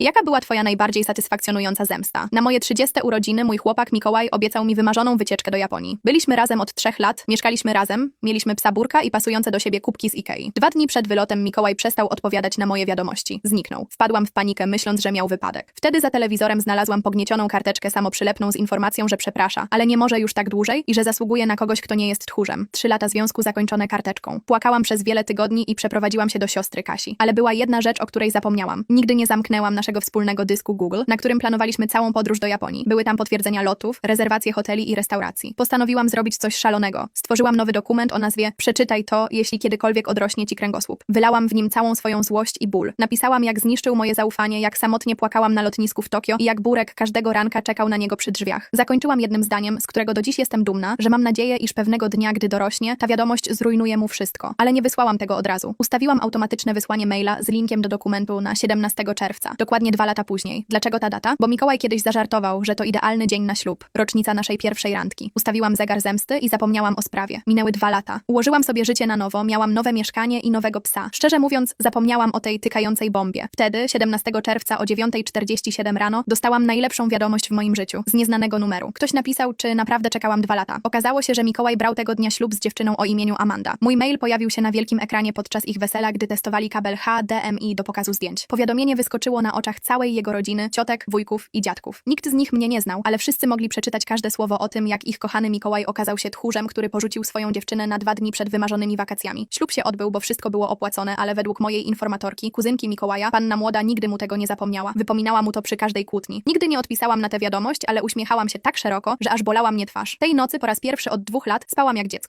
Jaka była twoja najbardziej satysfakcjonująca zemsta? Na moje 30 urodziny mój chłopak Mikołaj obiecał mi wymarzoną wycieczkę do Japonii. Byliśmy razem od trzech lat, mieszkaliśmy razem, mieliśmy psa burka i pasujące do siebie kubki z Ikei. Dwa dni przed wylotem Mikołaj przestał odpowiadać na moje wiadomości. Zniknął. Wpadłam w panikę, myśląc, że miał wypadek. Wtedy za telewizorem znalazłam pogniecioną karteczkę samoprzylepną z informacją, że przeprasza, ale nie może już tak dłużej i że zasługuje na kogoś, kto nie jest tchórzem. Trzy lata związku zakończone karteczką. Płakałam przez wiele tygodni i przeprowadziłam się do siostry Kasi. Ale była jedna rzecz, o której zapomniałam. Nigdy nie zamknęłam naszego wspólnego dysku Google, na którym planowaliśmy całą podróż do Japonii. Były tam potwierdzenia lotów, rezerwacje hoteli i restauracji. Postanowiłam zrobić coś szalonego. Stworzyłam nowy dokument o nazwie Przeczytaj to, jeśli kiedykolwiek odrośnie ci kręgosłup. Wylałam w nim całą swoją złość i ból. Napisałam, jak zniszczył moje zaufanie, jak samotnie płakałam na lotnisku w Tokio i jak Burek każdego ranka czekał na niego przy drzwiach. Zakończyłam jednym zdaniem, z którego do dziś jestem dumna, że mam nadzieję, iż pewnego dnia, gdy dorośnie, ta wiadomość zrujnuje mu wszystko. Ale nie wysłałam tego od razu. Ustawiłam automatyczne wysłanie maila z linkiem do dokumentu na 17 czerwca, dokładnie dwa lata później. Dlaczego ta data? Bo Mikołaj kiedyś zażartował, że to idealny dzień na ślub, rocznica naszej pierwszej randki. Ustawiłam zegar zemsty i zapomniałam o sprawie. Minęły dwa lata. Ułożyłam sobie życie na nowo, miałam nowe mieszkanie i nowego psa. Szczerze mówiąc, zapomniałam o tej tykającej bombie. Wtedy, 17 czerwca o 9.47 rano, dostałam najlepszą wiadomość w moim życiu, z nieznanego numeru. Ktoś napisał, czy naprawdę czekałam dwa lata. Okazało się, że Mikołaj brał tego dnia ślub z dziewczyną o imieniu Amanda. Mój mail pojawił się na wielkim ekranie podczas ich wesela, gdy testowali kabel HDMI do pokazu zdjęć. Powiadomienie wyskoczyło na oczach całej jego rodziny, ciotek, wujków i dziadków. Nikt z nich mnie nie znał, ale wszyscy mogli przeczytać każde słowo o tym, jak ich kochany Mikołaj okazał się tchórzem, który porzucił swoją dziewczynę na dwa dni przed wymarzonymi wakacjami. Ślub się odbył, bo wszystko było opłacone, ale według mojej informatorki, kuzynki Mikołaja, panna młoda nigdy mu tego nie zapomniała. Wypominała mu to przy każdej kłótni. Nigdy nie odpisałam na tę wiadomość, ale uśmiechałam się tak szeroko, że aż bolała mnie twarz. Tej nocy po raz pierwszy od dwóch lat spałam jak dziecko.